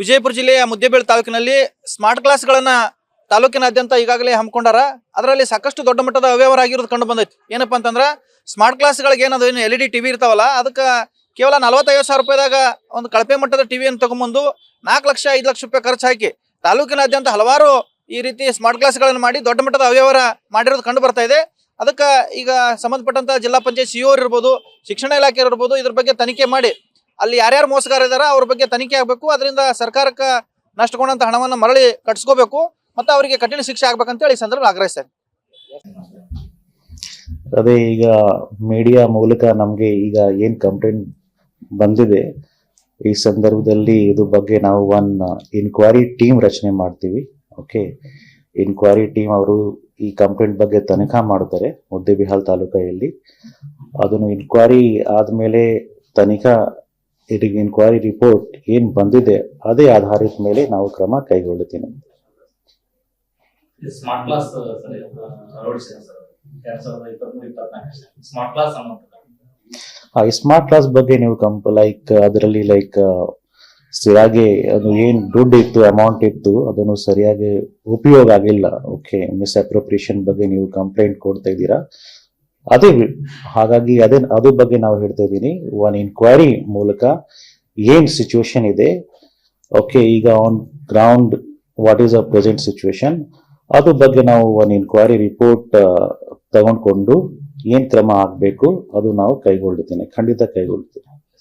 ವಿಜಯಪುರ ಜಿಲ್ಲೆಯ ಮುದ್ದೇಬೇಳು ತಾಲೂಕಿನಲ್ಲಿ ಸ್ಮಾರ್ಟ್ ಕ್ಲಾಸ್ಗಳನ್ನ ತಾಲೂಕಿನಾದ್ಯಂತ ಈಗಾಗಲೇ ಹಮ್ಮಿಕೊಂಡಾರ. ಅದರಲ್ಲಿ ಸಾಕಷ್ಟು ದೊಡ್ಡ ಮಟ್ಟದ ಅವ್ಯವಹಾರ ಆಗಿರೋದು ಕಂಡು ಬಂದೈತಿ. ಏನಪ್ಪಾ ಅಂತಂದ್ರೆ ಸ್ಮಾರ್ಟ್ ಕ್ಲಾಸ್ಗಳಿಗೆ ಏನದು ಏನು ಎಲ್ ಇ ಡಿ ಟಿವಿ ಇರ್ತಾವಲ್ಲ, ಅದಕ್ಕೆ ಕೇವಲ ನಲವತ್ತೈದು ಸಾವಿರ ರೂಪಾಯಿದಾಗ ಒಂದು ಕಳಪೆ ಮಟ್ಟದ ಟಿವಿಯನ್ನು ತಗೊಂಬಂದು ನಾಲ್ಕು ಲಕ್ಷ, ಐದು ಲಕ್ಷ ರೂಪಾಯಿ ಖರ್ಚು ಹಾಕಿ ತಾಲೂಕಿನಾದ್ಯಂತ ಹಲವಾರು ಈ ರೀತಿ ಸ್ಮಾರ್ಟ್ ಕ್ಲಾಸ್ಗಳನ್ನು ಮಾಡಿ ದೊಡ್ಡ ಮಟ್ಟದ ಅವ್ಯವಹಾರ ಮಾಡಿರೋದು ಕಂಡು ಬರ್ತಾ ಇದೆ. ಅದಕ್ಕೆ ಈಗ ಸಂಬಂಧಪಟ್ಟಂತ ಜಿಲ್ಲಾ ಪಂಚಾಯತ್ ಸಿಇಒ ಇರ್ಬೋದು, ಶಿಕ್ಷಣ ಇಲಾಖೆ ಇರ್ಬೋದು, ಇದ್ರ ಬಗ್ಗೆ ತನಿಖೆ ಮಾಡಿ ಅಲ್ಲಿ ಯಾರ್ಯಾರು ಮೋಸಗಾರ ಇದಾರ, ಅವ್ರ ಬಗ್ಗೆ ತನಿಖೆ ಆಗಬೇಕು. ಅದರಿಂದ ಸರ್ಕಾರಕ್ಕೆ ನಷ್ಟಗೊಂಡಂತ ಹಣವನ್ನು ಮರಳಿ ಕಟ್ಸ್ಕೋಬೇಕು. ಮತ್ತು ಅವರಿಗೆ ಕಠಿಣ ಶಿಕ್ಷೆ ಆಗ್ಬೇಕಂತೇಳಿ ಈ ಸಂದರ್ಭ ಆಗ್ರಹಿಸ್ತಾರೆ ಅದೇ ಈಗ ಮೀಡಿಯಾ ಮೂಲಕ ನಮಗೆ ಈಗ ಏನ್ ಕಂಪ್ಲೇಂಟ್ ಬಂದಿದೆ, ಈ ಸಂದರ್ಭದಲ್ಲಿ ಇದು ಬಗ್ಗೆ ನಾವು ಒನ್ ಇನ್ಕ್ವೈರಿ ಟೀಮ್ ರಚನೆ ಮಾಡ್ತೀವಿ ಓಕೆ ಇನ್ಕ್ವೈರಿ ಟೀಮ್ ಅವರು ಈ ಕಂಪ್ಲೇಂಟ್ ಬಗ್ಗೆ ತನಿಖಾ ಮಾಡ್ತಾರೆ ಮುದ್ದೇಬಿಹಾಲ್ ತಾಲೂಕಲ್ಲಿ. ಅದನ್ನು ಇನ್ಕ್ವೈರಿ ಆದ್ಮೇಲೆ ತನಿಖಾ ಇದಕ್ಕೆ ಇನ್ಕ್ವೈರಿ ರಿಪೋರ್ಟ್ ಏನ್ ಬಂದಿದೆ ಅದೇ ಆಧಾರಿತ ಮೇಲೆ ನಾವು ಕ್ರಮ ಕೈಗೊಳ್ಳುತ್ತೀನಿ. ಸ್ಮಾರ್ಟ್ ಕ್ಲಾಸ್ ಆ ಸ್ಮಾರ್ಟ್ ಕ್ಲಾಸ್ ಬಗ್ಗೆ ನೀವು ಕಂಪ್ ಲೈಕ್ ಅದರಲ್ಲಿ ಲೈಕ್ ಸರಿಯಾಗಿ ಅದು ಏನ್ ದುಡ್ಡು ಇತ್ತು ಅಮೌಂಟ್ ಇತ್ತು ಅದನ್ನು ಸರಿಯಾಗಿ ಉಪಯೋಗ ಆಗಿಲ್ಲ. ಓಕೆ ಮಿಸ್ ಅಪ್ರೋಪ್ರಿಯೇಷನ್ ಬಗ್ಗೆ ನೀವು ಕಂಪ್ಲೇಂಟ್ ಕೊಡ್ತಾ ಇದ್ದೀರಾ. ಅದೇ ಹಾಗಾಗಿ ಅದೇ ಅದ್ರ ಬಗ್ಗೆ ನಾವು ಹೇಳ್ತಾ ಇದ್ದೀನಿ. ಒನ್ ಇನ್ಕ್ವೈರಿ ಮೂಲಕ ಏನ್ ಸಿಚುವೇಶನ್ ಇದೆ? ಓಕೆ ಈಗ on ground what is a present situation ಅದ್ರ ಬಗ್ಗೆ ನಾವು ಒಂದು ಇನ್ಕ್ವೈರಿ ರಿಪೋರ್ಟ್ ತಗೊಂಡ್ಕೊಂಡು ಏನ್ ಕ್ರಮ ಆಗ್ಬೇಕು ಅದು ನಾವು ಕೈಗೊಳ್ಳುತ್ತೇನೆ. ಖಂಡಿತ ಕೈಗೊಳ್ಳುತ್ತೇನೆ.